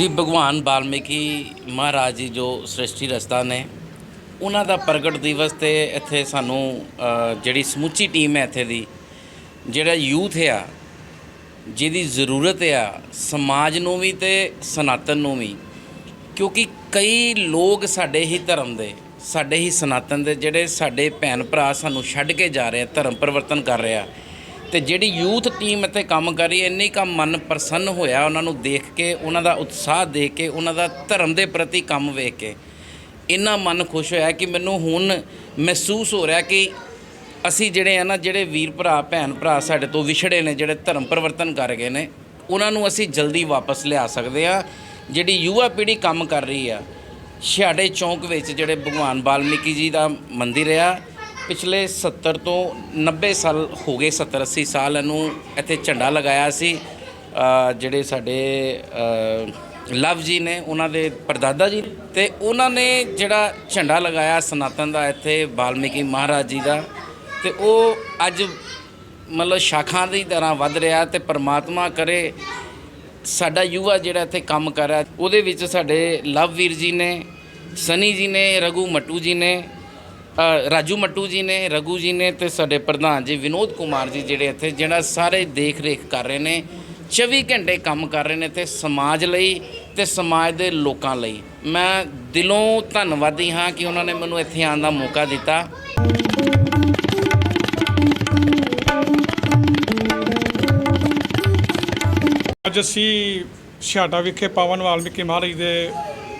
ਜੀ, ਭਗਵਾਨ ਵਾਲਮੀਕੀ ਮਹਾਰਾਜ ਜੀ ਜੋ ਸ੍ਰਿਸ਼ਟੀ ਰਸਤਾ ਨੇ, ਉਹਨਾਂ ਦਾ ਪ੍ਰਗਟ ਦਿਵਸ ਤੇ ਇੱਥੇ ਸਾਨੂੰ ਜਿਹੜੀ ਸਮੁੱਚੀ ਟੀਮ ਹੈ ਇੱਥੇ ਦੀ, ਜਿਹੜਾ ਯੂਥ ਆ, ਜਿਹਦੀ ਜ਼ਰੂਰਤ ਆ ਸਮਾਜ ਨੂੰ ਵੀ ਤੇ ਸਨਾਤਨ ਨੂੰ ਵੀ, ਕਿਉਂਕਿ ਕਈ ਲੋਕ ਸਾਡੇ ਹੀ ਧਰਮ ਦੇ, ਸਾਡੇ ਹੀ ਸਨਾਤਨ ਦੇ ਜਿਹੜੇ ਸਾਡੇ ਭੈਣ ਭਰਾ ਸਾਨੂੰ ਛੱਡ ਕੇ ਜਾ ਰਹੇ ਆ, ਧਰਮ ਪਰਿਵਰਤਨ ਕਰ ਰਹੇ ਆ ਤੇ ਜਿਹੜੀ ਯੂਥ ਟੀਮ ਇੱਥੇ ਕੰਮ ਕਰ ਰਹੀ ਹੈ, ਇੰਨੀ ਕੰਮ ਮਨ ਪ੍ਰਸੰਨ ਹੋਇਆ ਉਹਨਾਂ ਨੂੰ ਦੇਖ ਕੇ, ਉਹਨਾਂ ਦਾ ਉਤਸ਼ਾਹ ਦੇਖ ਕੇ, ਉਹਨਾਂ ਦਾ ਧਰਮ ਦੇ ਪ੍ਰਤੀ ਕੰਮ ਵੇਖ ਕੇ। ਇੰਨਾ ਮਨ ਖੁਸ਼ ਹੋਇਆ ਕਿ ਮੈਨੂੰ ਹੁਣ ਮਹਿਸੂਸ ਹੋ ਰਿਹਾ ਕਿ ਅਸੀਂ ਜਿਹੜੇ ਆ ਨਾ, ਜਿਹੜੇ ਵੀਰ ਭਰਾ, ਭੈਣ ਭਰਾ ਸਾਡੇ ਤੋਂ ਵਿਛੜੇ ਨੇ, ਜਿਹੜੇ ਧਰਮ ਪਰਿਵਰਤਨ ਕਰ ਗਏ ਨੇ, ਉਹਨਾਂ ਨੂੰ ਅਸੀਂ ਜਲਦੀ ਵਾਪਸ ਲਿਆ ਸਕਦੇ ਆ। ਜਿਹੜੀ ਯੁਵਾ ਪੀੜ੍ਹੀ ਕੰਮ ਕਰ ਰਹੀ ਆ, ਛਿਆੜੇ ਚੌਂਕ ਵਿੱਚ ਜਿਹੜੇ ਭਗਵਾਨ ਵਾਲਮੀਕੀ ਜੀ ਦਾ ਮੰਦਿਰ ਆ ਪਿਛਲੇ 70 ਤੋਂ 90 ਸਾਲ ਹੋ ਗਏ 70 80 ਸਾਲ ਇਹਨੂੰ ਇੱਥੇ ਝੰਡਾ ਲਗਾਇਆ ਸੀ। ਜਿਹੜੇ ਸਾਡੇ ਲਵ ਜੀ ਨੇ, ਉਹਨਾਂ ਦੇ ਪਰਦਾਦਾ ਜੀ ਤੇ ਉਹਨਾਂ ਨੇ ਜਿਹੜਾ ਝੰਡਾ ਲਗਾਇਆ ਸਨਾਤਨ ਦਾ ਇੱਥੇ, ਵਾਲਮੀਕੀ ਮਹਾਰਾਜ ਜੀ ਦਾ, ਤੇ ਉਹ ਅੱਜ ਮਤਲਬ ਸ਼ਾਖਾ ਦੀ ਤਰ੍ਹਾਂ ਵੱਧ ਰਿਹਾ ਤੇ ਪਰਮਾਤਮਾ ਕਰੇ। ਸਾਡਾ ਯੁਵਾ ਜਿਹੜਾ ਇੱਥੇ ਕੰਮ ਕਰ ਰਿਹਾ, ਉਹਦੇ ਵਿੱਚ ਸਾਡੇ ਲਵ ਵੀਰ ਜੀ ਨੇ, ਸਨੀ ਜੀ ਨੇ, ਰਘੂ ਮਟੂ ਜੀ ਨੇ ਰਾਜੂ ਮੱਟੂ ਜੀ ਨੇ, ਰਘੂ ਜੀ ਨੇ ਤੇ ਸਾਡੇ ਪ੍ਰਧਾਨ ਜੀ ਵਿਨੋਦ ਕੁਮਾਰ ਜੀ ਜਿਹੜੇ ਇੱਥੇ, ਜਿਹੜਾ ਸਾਰੇ ਦੇਖ ਰੇਖ ਕਰ ਰਹੇ ਨੇ 24 ਘੰਟੇ ਕੰਮ ਕਰ ਰਹੇ ਨੇ ਤੇ ਸਮਾਜ ਲਈ ਤੇ ਸਮਾਜ ਦੇ ਲੋਕਾਂ ਲਈ। ਮੈਂ ਦਿਲੋਂ ਧੰਨਵਾਦੀ ਹਾਂ ਕਿ ਉਹਨਾਂ ਨੇ ਮੈਨੂੰ ਇੱਥੇ ਆਉਣ ਦਾ ਮੌਕਾ ਦਿੱਤਾ। ਅੱਜ ਅਸੀਂ ਛਾਟਾ ਵਿਖੇ ਪਾਵਨ ਵਾਲਮੀਕੀ ਮਹਾਰਾਜ ਦੇ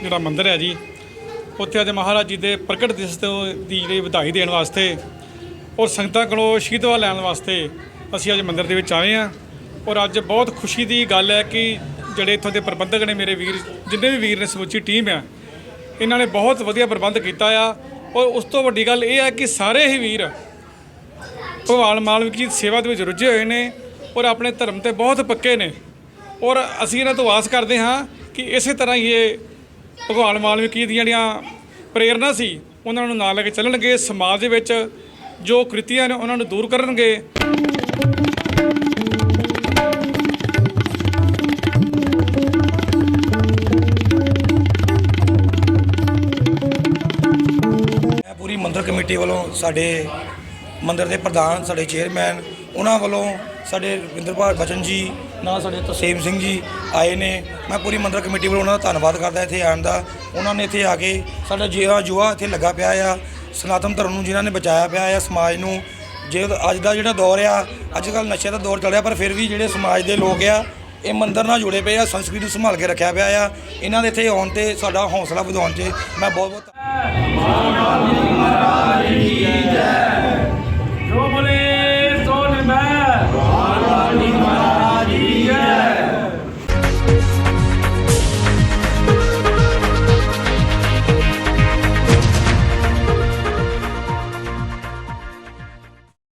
ਜਿਹੜਾ ਮੰਦਿਰ ਹੈ ਜੀ ਉੱਥੇ ਅੱਜ ਮਹਾਰਾਜ ਜੀ ਦੇ ਪ੍ਰਗਟ ਦਿਵਸ ਦੀ ਜਿਹੜੀ ਵਧਾਈ ਦੇਣ ਵਾਸਤੇ ਔਰ ਸੰਗਤਾਂ ਕੋਲੋਂ ਅਸ਼ੀਰਵਾਦ ਲੈਣ ਵਾਸਤੇ ਅਸੀਂ ਅੱਜ ਮੰਦਿਰ ਦੇ ਵਿੱਚ ਆਏ ਹਾਂ। ਔਰ ਅੱਜ ਬਹੁਤ ਖੁਸ਼ੀ ਦੀ ਗੱਲ ਹੈ ਕਿ ਜਿਹੜੇ ਇੱਥੋਂ ਦੇ ਪ੍ਰਬੰਧਕ ਨੇ ਮੇਰੇ ਵੀਰ, ਜਿੰਨੇ ਵੀ ਵੀਰ ਨੇ ਸਮੁੱਚੀ ਟੀਮ ਆ, ਇਹਨਾਂ ਨੇ ਬਹੁਤ ਵਧੀਆ ਪ੍ਰਬੰਧ ਕੀਤਾ ਆ। ਔਰ ਉਸ ਤੋਂ ਵੱਡੀ ਗੱਲ ਇਹ ਹੈ ਕਿ ਸਾਰੇ ਹੀ ਵੀਰ ਭਗਵਾਨ ਮਾਲਵਿਕ ਜੀ ਦੀ ਸੇਵਾ ਦੇ ਵਿੱਚ ਰੁੱਝੇ ਹੋਏ ਨੇ ਔਰ ਆਪਣੇ ਧਰਮ ਤੇ ਬਹੁਤ ਪੱਕੇ ਨੇ। ਔਰ ਅਸੀਂ ਇਹਨਾਂ ਤੋਂ ਆਸ ਕਰਦੇ ਹਾਂ ਕਿ ਇਸੇ ਤਰ੍ਹਾਂ ਹੀ ਇਹ ਭਗਵਾਨ ਮਾਲਵਿਕ ਜੀ ਦੀਆਂ ਜਿਹੜੀਆਂ ਪ੍ਰੇਰਨਾ ਸੀ, ਉਹਨਾਂ ਨੂੰ ਨਾਲ ਲੈ ਕੇ ਚੱਲਣਗੇ, ਸਮਾਜ ਦੇ ਵਿੱਚ ਜੋ ਕ੍ਰਿਤੀਆਂ ਨੇ ਉਹਨਾਂ ਨੂੰ ਦੂਰ ਕਰਨਗੇ। ਮੈਂ ਪੂਰੀ ਮੰਦਰ ਕਮੇਟੀ ਵੱਲੋਂ ਸਾਡੇ ਮੰਦਰ ਦੇ ਪ੍ਰਧਾਨ, ਸਾਡੇ ਚੇਅਰਮੈਨ ਉਹਨਾਂ ਵੱਲੋਂ ਸਾਡੇ ਰਵਿੰਦਰਪਾਲ ਬਚਨ ਜੀ, ਨਾਲ ਸਾਡੇ ਤਸੀਮ ਸਿੰਘ ਜੀ ਆਏ ਨੇ। ਮੈਂ ਪੂਰੀ ਮੰਦਰ ਕਮੇਟੀ ਵੱਲੋਂ ਉਹਨਾਂ ਦਾ ਧੰਨਵਾਦ ਕਰਦਾ ਇੱਥੇ ਆਉਣ ਦਾ। ਉਹਨਾਂ ਨੇ ਇੱਥੇ ਆ ਕੇ ਸਾਡਾ ਜਿਹੜਾ ਯੁਵਾ ਇੱਥੇ ਲੱਗਾ ਪਿਆ ਆ। ਸਨਾਤਨ ਧਰਮ ਨੂੰ ਜਿਨ੍ਹਾਂ ਨੇ ਬਚਾਇਆ ਪਿਆ ਆ ਸਮਾਜ ਨੂੰ। ਜੇ ਅੱਜ ਦਾ ਜਿਹੜਾ ਦੌਰ ਆ ਅੱਜ ਕੱਲ ਨਸ਼ੇ ਦਾ ਦੌਰ ਚੱਲਿਆ, ਪਰ ਫਿਰ ਵੀ ਜਿਹੜੇ ਸਮਾਜ ਦੇ ਲੋਕ ਆ, ਇਹ ਮੰਦਰ ਨਾਲ ਜੁੜੇ ਪਏ ਆ, ਸੰਸਕ੍ਰਿਤੀ ਨੂੰ ਸੰਭਾਲ ਕੇ ਰੱਖਿਆ ਪਿਆ ਆ। ਇਹਨਾਂ ਦੇ ਇੱਥੇ ਆਉਣ ਤੇ ਸਾਡਾ ਹੌਸਲਾ ਵਧਾਉਣ 'ਚ ਮੈਂ ਬਹੁਤ ਬਹੁਤ